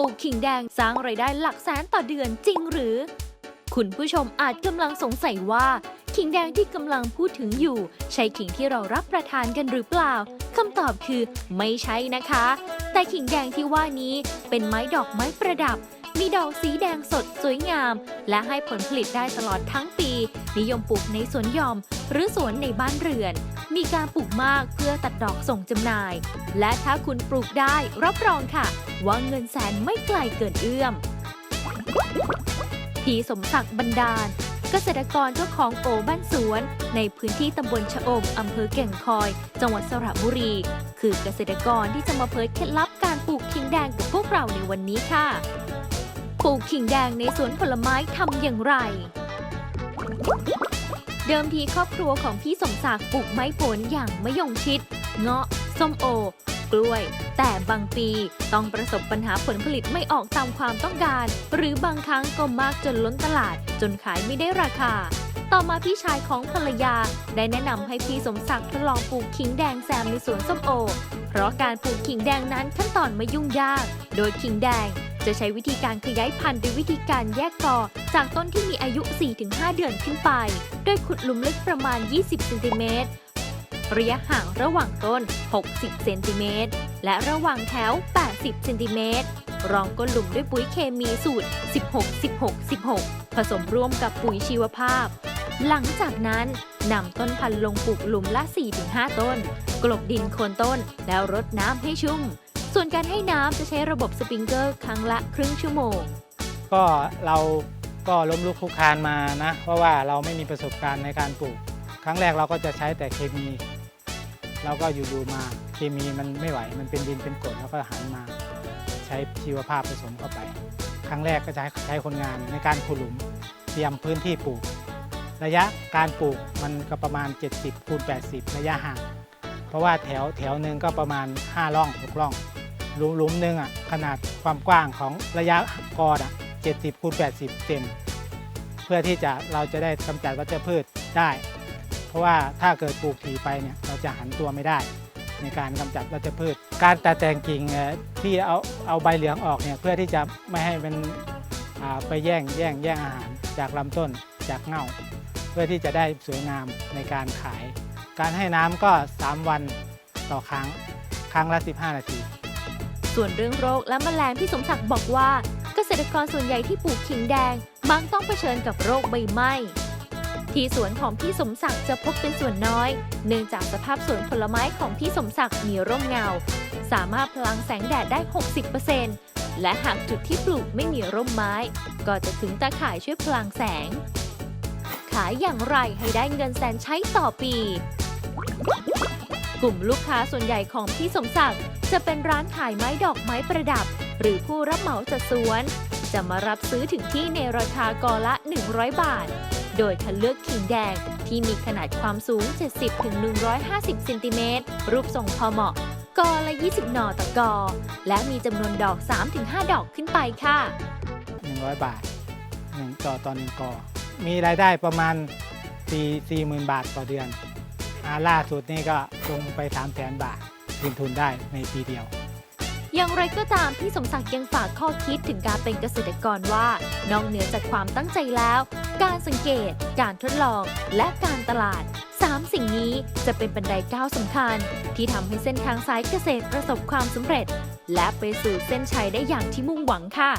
ลูกขิงแดงสร้างไรายได้หลักแสนต่อเดือนจริงหรือ คุณผู้ชมอาจกำลังสงสัยว่า ขิงแดงที่กำลังพูดถึงอยู่ ใช่ขิงที่เรารับประทานกันหรือเปล่าคำตอบคือไม่ใช่นะคะ แต่ขิงแดงที่ว่านี้เป็นไม้ดอกไม้ประดับ มีดอกสีแดงสดสวยงาม และให้ผลผลิตได้ตลอดทั้งปี นิยมปลูกในสวนหย่อม หรือสวนในบ้านเรือน มีการปลูกมากเพื่อตัดดอกส่งจำหน่าย และถ้าคุณปลูกได้รับรองค่ะ ว่าเงินแสนไม่ไกลเกินเอื้อมพีสมศักดิ์บรรดาล เกษตรกรเจ้าของโอบ้านสวน ในพื้นที่ตำบลชะอมอำเภอแก่งคอย จังหวัดสระบุรี คือเกษตรกรที่จะมาเผยเคล็ดลับการปลูกขิงแดงกับพวกเราในวันนี้ค่ะ ปลูกขิงแดงในสวนผลไม้ทำอย่างไร เดิมทีครอบครัวของพี่สมศักดิ์ปลูกไม้ผลอย่างมะยงชิด เงาะ ส้มโอ กล้วย แต่บางปีต้องประสบปัญหาผลผลิตไม่ออกตามความต้องการ หรือบางครั้งก็มากจนล้นตลาด จนขายไม่ได้ราคา ต่อมาพี่ชายของภรรยา ได้แนะนำให้พี่สมศักดิ์ทดลองปลูกขิงแดงแซมในสวนส้มโอ เพราะการปลูกขิงแดงนั้นขั้นตอนไม่ยุ่งยาก โดยขิงแดง จะใช้วิธีการขยายพันธุ์ด้วยวิธีการแยกกอจากต้นที่มีอายุ 4-5 เดือนขึ้นไป โดยขุดหลุมลึกประมาณ 20เซนติเมตรระยะห่างระหว่างต้น 60 เซนติเมตร และระหว่างแถว 80 เซนติเมตร รองก้นหลุมด้วยปุ๋ยเคมีสูตร 16 16 16 ผสมร่วมกับปุ๋ยชีวภาพ หลังจากนั้นนำต้นพันธุ์ลงปลูกหลุมละ 4-5 ต้น กลบดินโคนต้นแล้วรดน้ำให้ชุ่ม ส่วนการให้น้ำจะใช้ระบบสปริงเกอร์ครั้งละครึ่งชั่วโมง ก็เราก็ล้มลุกคลุกคลานมานะ เพราะว่าเราไม่มีประสบการณ์ในการปลูก ครั้งแรกเราก็จะใช้แต่เคมี เราก็อยู่ๆมาเคมีมันไม่ไหว มันเป็นดินเป็นกรดแล้วก็หันมาใช้ชีวภาพผสมเข้าไป ครั้งแรกก็จะใช้คนงานในการขุดหลุมเตรียมพื้นที่ปลูก ระยะการปลูกมันก็ประมาณ 70คูณ80 ระยะห่าง เพราะว่าแถวแถวหนึ่งก็ประมาณ 5 ร่อง 6 ร่อง หลุมหลุมหนึ่งอะขนาดความกว้างของระยะกอดอะ70คูณ80 เซนเพื่อที่จะเราจะได้กำจัดวัชพืชได้ เพราะว่าถ้าเกิดปลูกถี่ไปเนี่ยเราจะหันตัวไม่ได้ ในการกำจัดวัชพืช การตัดแต่งกิ่งที่เอาเอาใบเหลืองออกเนี่ยเพื่อที่จะไม่ให้มันไปแย่งแย่งแย่งอาหารจากลำต้นจากเง่า เพื่อที่จะได้สวยงามในการขาย การให้น้ำก็ 3 วันต่อครั้ง ครั้งละ 15 นาที ส่วนเรื่องโรคและแมลงพี่สมศักดิ์บอกว่า เกษตรกรส่วนใหญ่ที่ปลูกขิงแดงมักต้องเผชิญกับโรคใบไหม้ที่สวนของพี่สมศักดิ์จะพบเป็นส่วนน้อย เนื่องจากสภาพสวนผลไม้ของพี่สมศักดิ์มีร่มเงา สามารถพลังแสงแดดได้ 60%และหากจุดที่ปลูกไม่มีร่มไม้ ก็จะถึงตาข่ายช่วยพลังแสง ขายอย่างไรให้ได้เงินแสนใช้ต่อปี กลุ่มลูกค้าส่วนใหญ่ของพี่สมศักดิ์จะเป็นร้านขายไม้ดอกไม้ประดับ หรือผู้รับเหมาจัดสวน จะมารับซื้อถึงที่ในราคากอละ 100 บาท โดยคัดเลือกขิงแดงที่มีขนาดความสูง 70-150เซนติเมตรรูปทรงพอเหมาะกอละ 20 หน่อต่อกอ และมีจำนวนดอก 3-5 ดอกขึ้นไปค่ะ 100 บาทหนึ่งต่อต่อหนึ่งกอ มีรายได้ประมาณ4 4 0 0 0 0 บาทต่อเดือน ล่าสุดนี่ก็ลงไป3 0 0 0 0 0บาทคืนทุนได้ในปีเดียว อย่างไรก็ตามพี่สมศักดิ์ยังฝากข้อคิดถึงการเป็นเกษตรกรว่านอกเหนือจากความตั้งใจแล้ว การสังเกต การทดลอง และการตลาด 3 สิ่งนี้จะเป็นบันไดก้าวสำคัญ ที่ทำให้เส้นทางสายเกษตรประสบความสำเร็จ และไปสู่เส้นชัยได้อย่างที่มุ่งหวังค่ะ